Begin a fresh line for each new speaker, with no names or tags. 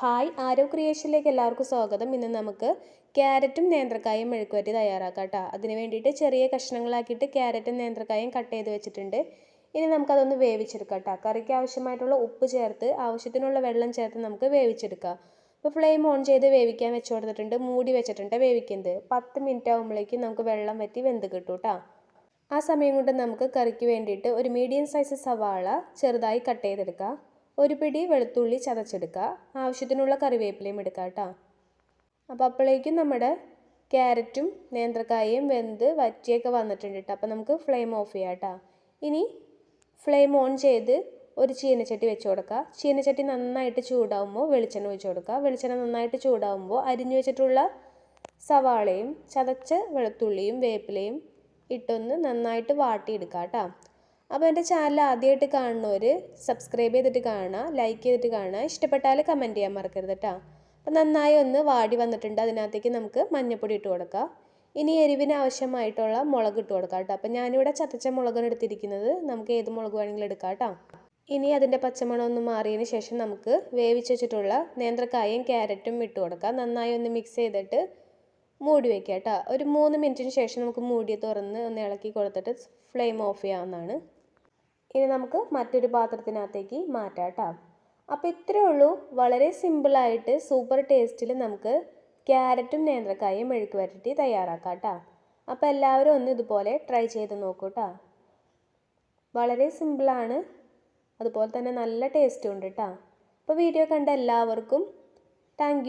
Hi ആരോ ക്രിയേഷനിലേക്ക് എല്ലാവർക്കും സ്വാഗതം. ഇന്ന് നമുക്ക് ക്യാരറ്റും നേന്ത്രക്കായും മെഴുക്കുവരട്ടി തയ്യാറാക്കാം കേട്ടോ അതിന് വേണ്ടിയിട്ട് ചെറിയ കഷ്ണങ്ങളാക്കിയിട്ട് ക്യാരറ്റും നേന്ത്രക്കായും കട്ട് ചെയ്ത് വെച്ചിട്ടുണ്ട്. ഇനി നമുക്കതൊന്ന് വേവിച്ചെടുക്കാം കേട്ടോ കറിക്ക് ആവശ്യമായിട്ടുള്ള ഉപ്പ് ചേർത്ത് ആവശ്യത്തിനുള്ള വെള്ളം ചേർത്ത് നമുക്ക് വേവിച്ചെടുക്കാം. അപ്പോൾ ഫ്ലെയിം ഓൺ ചെയ്ത് വേവിക്കാൻ വെച്ച് കൊടുത്തിട്ടുണ്ട്. മൂടി വെച്ചിട്ടുണ്ട് വേവിക്കുന്നത്. പത്ത് മിനിറ്റ് ആകുമ്പോഴേക്കും നമുക്ക് വെള്ളം വറ്റി വെന്ത് കിട്ടും കേട്ടോ ആ സമയം കൊണ്ട് നമുക്ക് കറിക്ക് വേണ്ടിയിട്ട് ഒരു മീഡിയം സൈസ് സവാള ചെറുതായി കട്ട് ചെയ്തെടുക്കുക ഒരു പിടി വെളുത്തുള്ളി ചതച്ചെടുക്കുക. ആവശ്യത്തിനുള്ള കറിവേപ്പിലയും എടുക്കുക കേട്ടോ അപ്പോൾ അപ്പോഴേക്കും നമ്മുടെ ക്യാരറ്റും നേന്ത്രക്കായയും വെന്ത് വറ്റിയൊക്കെ വന്നിട്ടുണ്ട് കേട്ടോ അപ്പോൾ നമുക്ക് ഫ്ലെയിം ഓഫ് ചെയ്യാം കേട്ടോ ഇനി ഫ്ലെയിം ഓൺ ചെയ്ത് ഒരു ചീനച്ചട്ടി വെച്ച് കൊടുക്കുക. ചീനച്ചട്ടി നന്നായിട്ട് ചൂടാവുമ്പോൾ വെളിച്ചെണ്ണ ഒഴിച്ച് കൊടുക്കുക. വെളിച്ചെണ്ണ നന്നായിട്ട് ചൂടാവുമ്പോൾ അരിഞ്ഞു വെച്ചിട്ടുള്ള സവാളയും ചതച്ച വെളുത്തുള്ളിയും വേപ്പിലയും ഇട്ടൊന്ന് നന്നായിട്ട് വാട്ടിയെടുക്കുക കേട്ടോ അപ്പോൾ എന്റെ ചാനൽ ആദ്യമായിട്ട് കാണുന്നവർ സബ്സ്ക്രൈബ് ചെയ്തിട്ട് കാണുക ലൈക്ക് ചെയ്തിട്ട് കാണുക. ഇഷ്ടപ്പെട്ടാൽ കമന്റ് ചെയ്യാൻ മറക്കരുത് കേട്ടോ അപ്പോൾ നന്നായി ഒന്ന് വാടി വന്നിട്ടുണ്ട്. അതിനകത്തേക്ക് നമുക്ക് മഞ്ഞൾപ്പൊടി ഇട്ട് കൊടുക്കാം. ഇനി എരിവിന് ആവശ്യമായിട്ടുള്ള മുളക് ഇട്ട് കൊടുക്കാം കേട്ടോ അപ്പോൾ ഞാനിവിടെ ചതച്ച മുളകാണ് എടുത്തിരിക്കുന്നത്. നമുക്ക് ഏത് മുളക് വേണമെങ്കിലും എടുക്കാം കേട്ടോ ഇനി അതിന്റെ പച്ചമണം ഒന്ന് മാറിയതിന് ശേഷം നമുക്ക് വേവിച്ച് വെച്ചിട്ടുള്ള നേന്ത്രക്കായും ക്യാരറ്റും ഇട്ട് കൊടുക്കാം. നന്നായി ഒന്ന് മിക്സ് ചെയ്തിട്ട് മൂടി വയ്ക്കുക കേട്ടോ ഒരു മൂന്ന് മിനിറ്റിന് ശേഷം നമുക്ക് മൂടി തുറന്ന് ഒന്ന് ഇളക്കി കൊടുത്തിട്ട് ഫ്ലെയിം ഓഫ് ചെയ്യാവുന്നതാണ്. ഇനി നമുക്ക് മറ്റൊരു പാത്രത്തിനകത്തേക്ക് മാറ്റാം കേട്ടോ. അപ്പോൾ ഇത്രയേ ഉള്ളൂ. വളരെ സിമ്പിളായിട്ട് സൂപ്പർ ടേസ്റ്റിൽ നമുക്ക് ക്യാരറ്റും നേന്ത്രക്കായും മെഴുക്ക് വരട്ടി തയ്യാറാക്കാം കേട്ടോ. അപ്പോൾ എല്ലാവരും ഒന്ന് ഇതുപോലെ ട്രൈ ചെയ്ത് നോക്കൂ കേട്ടോ. വളരെ സിമ്പിളാണ് അതുപോലെ തന്നെ നല്ല ടേസ്റ്റും ഉണ്ട് കേട്ടോ. അപ്പോൾ വീഡിയോ കണ്ട എല്ലാവർക്കും താങ്ക്